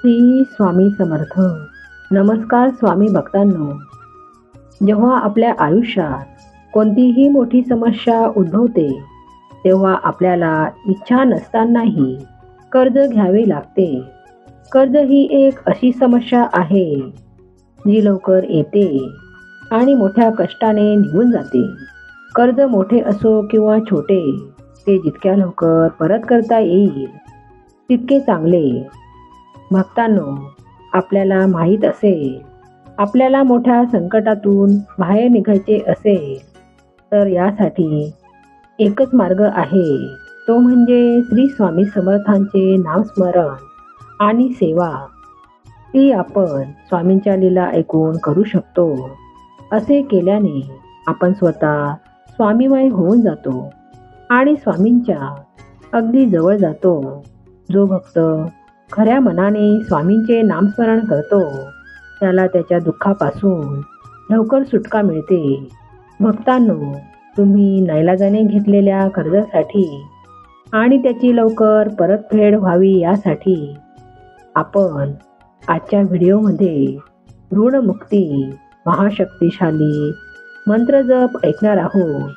श्री स्वामी समर्थ. नमस्कार स्वामी भक्तांनो. जेव्हा आपल्या आयुष्यात कोणतीही मोठी समस्या उद्भवते तेव्हा आपल्याला इच्छा नसतानाही कर्ज घ्यावे लागते. कर्ज ही एक अशी समस्या आहे जी लवकर येते आणि मोठ्या कष्टाने निघून जाते. कर्ज मोठे असो किंवा छोटे ते जितक्या लवकर परत करता येईल तितके चांगले. भक्तांनो आपल्याला माहीत असेल आपल्याला मोठ्या संकटातून बाहेर निघायचे असेल तर यासाठी एकच मार्ग आहे. तो म्हणजे श्री स्वामी समर्थांचे नामस्मरण आणि सेवा. ती आपण स्वामींच्या लीला ऐकून करू शकतो. असे केल्याने आपण स्वतः स्वामीमय होऊन जातो आणि स्वामींच्या अगदी जवळ जातो. जो भक्त खऱ्या मनाने स्वामींचे नामस्मरण करतो. त्याला त्याच्या दुःखापासून लवकर सुटका मिळते. भक्तांनो तुम्ही नैलाजाने घेतलेल्या कर्जासाठी आणि त्याची लवकर परतफेड व्हावी यासाठी आपण आजच्या व्हिडिओमध्ये ऋणमुक्ती महाशक्तिशाली मंत्र जप ऐकणार आहोत.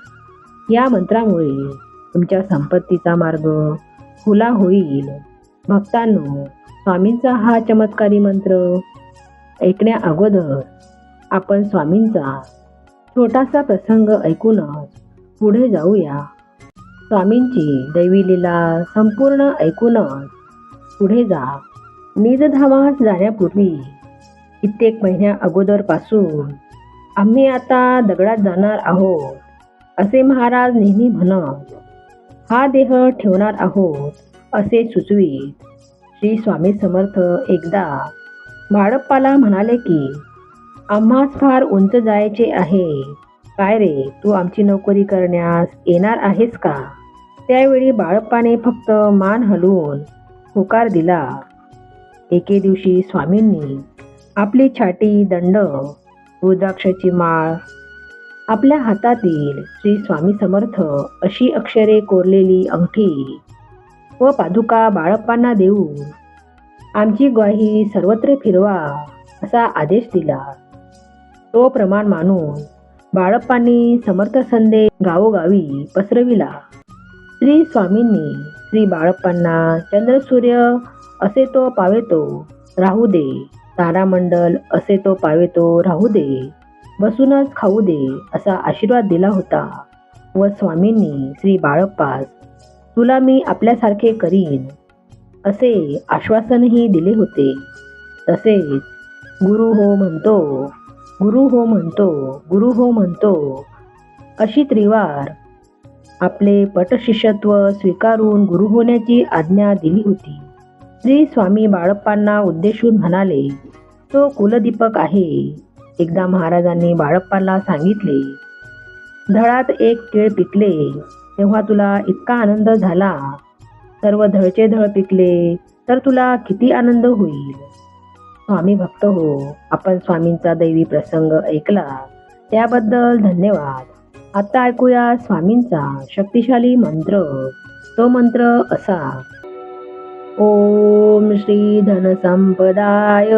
या मंत्रामुळे तुमच्या संपत्तीचा मार्ग खुला होईल. भक्तांनो स्वामींचा हा चमत्कारी मंत्र ऐकण्या अगोदर आपण स्वामींचा छोटासा प्रसंग ऐकूनच पुढे जाऊया. स्वामींची दैवी लीला संपूर्ण ऐकूनच पुढे जा. निजधामास जाण्यापूर्वी कित्येक महिन्या अगोदरपासून आम्ही आता दगडात जाणार आहोत असे महाराज नेहमी म्हणत हा देह ठेवणार आहोत. असे सुचवी. श्री स्वामी समर्थ एकदा बाळप्पाला म्हणाले की आम्हास फार उंच जायचे आहे. काय रे तू आमची नोकरी करण्यास येणार आहेस का? त्यावेळी बाळप्पाने फक्त मान हलवून होकार दिला. एके दिवशी स्वामींनी आपली छाटी दंड रुद्राक्षाची माळ आपल्या हातातील श्री स्वामी समर्थ अशी अक्षरे कोरलेली अंगठी व पादुका बाळप्पांना देऊन आमची ग्वाही सर्वत्र फिरवा असा आदेश दिला. तो प्रमाण मानून बाळप्पांनी समर्थ संदेश गावोगावी पसरविला. श्री स्वामींनी श्री बाळप्पांना चंद्रसूर्य असे तो पावेतो राहू दे. तारामंडल असे तो पावेतो राहू दे. बसूनच खाऊ दे असा आशीर्वाद दिला होता. व स्वामींनी श्री बाळप्पास तुला मी आपल्यासारखे करीन. असे आश्वासनही दिले होते. तसेच गुरु हो म्हणतो गुरु हो म्हणतो गुरु हो म्हणतो. अशी त्रिवार आपले पटशिष्यत्व स्वीकारून गुरु होण्याची आज्ञा दिली होती. श्री स्वामी बाळप्पांना उद्देशून म्हणाले तो कुलदीपक आहे. एकदा महाराजांनी बाळप्पाला सांगितले धडात एक केळ पिकले तेव्हा तुला इतका आनंद झाला. सर्व धळचे धळ पिकले तर तुला किती आनंद होईल? स्वामी भक्त हो आपण स्वामींचा दैवी प्रसंग ऐकला. त्याबद्दल धन्यवाद. आता ऐकूया स्वामींचा शक्तिशाली मंत्र. तो मंत्र असा. ओम श्री धनसंपदाय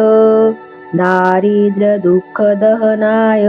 दारिद्र्य दुःख दहनाय.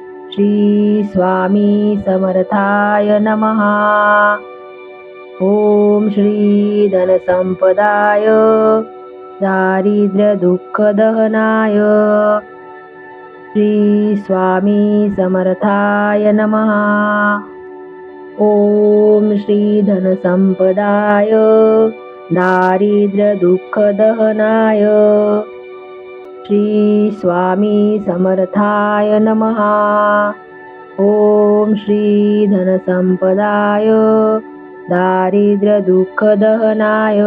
श्री स्वामी समर्थाय नमः। ॐ श्री धनसंपदाय दारिद्र्यदुःखदहनाय। श्री स्वामी समर्थाय नमः। ॐ श्री धनसंपदाय दारिद्र्यदुःखदहनाय श्री स्वामी समर्थाय नमहा ॐ श्री धनसंपदाय दारिद्र्यदुःखदहनाय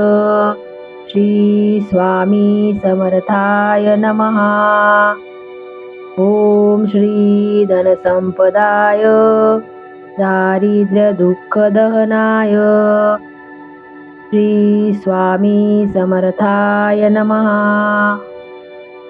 श्री स्वामी समर्थाय नमः। ॐ श्री धनसंपदाय दारिद्र्यदुःखदहनाय श्री स्वामी समर्थाय नमः।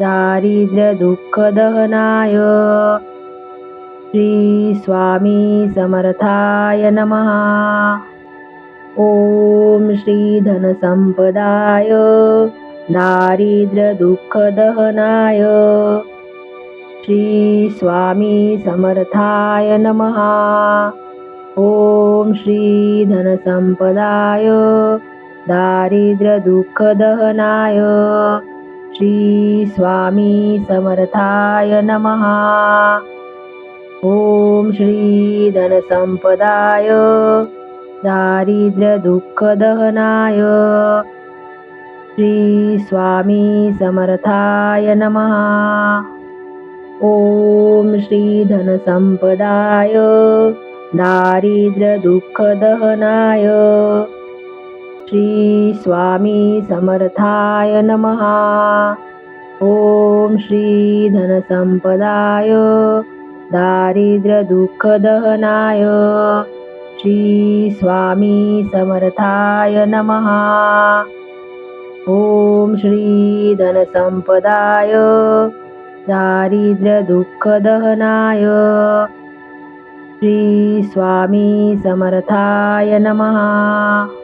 श्री धनसंपदाय दारिद्र्यदुःखदहनाय श्री स्वामी समर्थाय नमः। ॐ श्री धनसंपदाय दारिद्र्यदुःखदहनाय श्री स्वामी समर्थाय नमः। ॐ श्री धनसंपदाय दारिद्र्यदुःखदहनाय श्री स्वामी समर्थाय नमः। ॐ श्री धनसंपदाय दारिद्र्यदुःखदहनाय। श्री स्वामी समर्थाय नमः। ॐ श्री धनसंपदाय दारिद्र्यदुःखदहनाय श्री स्वामी समर्थाय नमहा ॐ श्री धनसंपदाय दारिद्र्यदुःखदहनाय श्री स्वामी समर्थाय नमः। ॐ श्री धनसंपदाय दारिद्र्यदुःखदहनाय श्री स्वामी समर्थाय नमः।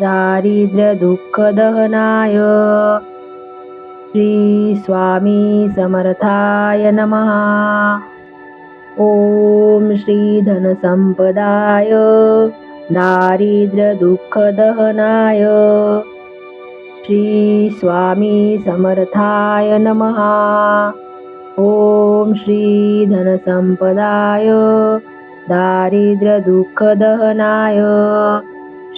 दारिद्र्यदुःखदहनाय श्री स्वामी समर्थाय नमः। ॐ श्रीधनसम्पदाय दारिद्र्यदुःखदहनाय श्री स्वामी समर्थाय नमः। ॐ श्रीधनसम्पदाय दारिद्र्यदुःखदहनाय श्री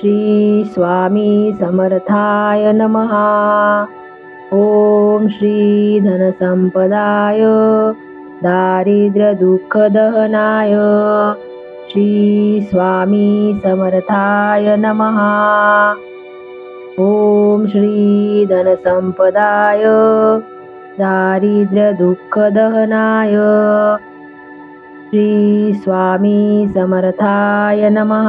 श्री स्वामी समर्थाय नमः। ॐ श्रीधनसम्पदाय दारिद्र्यदुःखदहनाय श्री स्वामी समर्थाय नमः। ॐ श्रीधनसम्पदाय दारिद्र्यदुःखदहनाय श्री स्वामी समर्थाय नमः।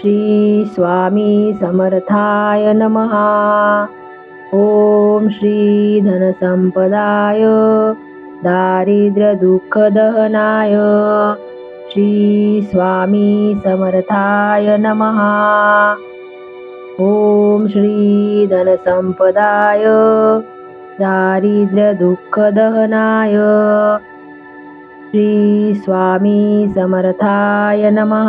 श्री स्वामी समर्थाय नमहा ॐ श्री धनसम्पदाय दारिद्र्यदुःखदहनाय श्री स्वामी समर्थाय नमः। ॐ श्री धनसंपदाय दारिद्र्यदुःखदहनाय श्री स्वामी समर्थाय नमः।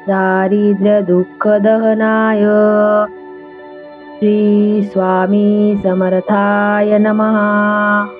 श्री धनसंपदाय दारिद्र्यदुःखदहनाय। श्री स्वामी समर्थाय नमः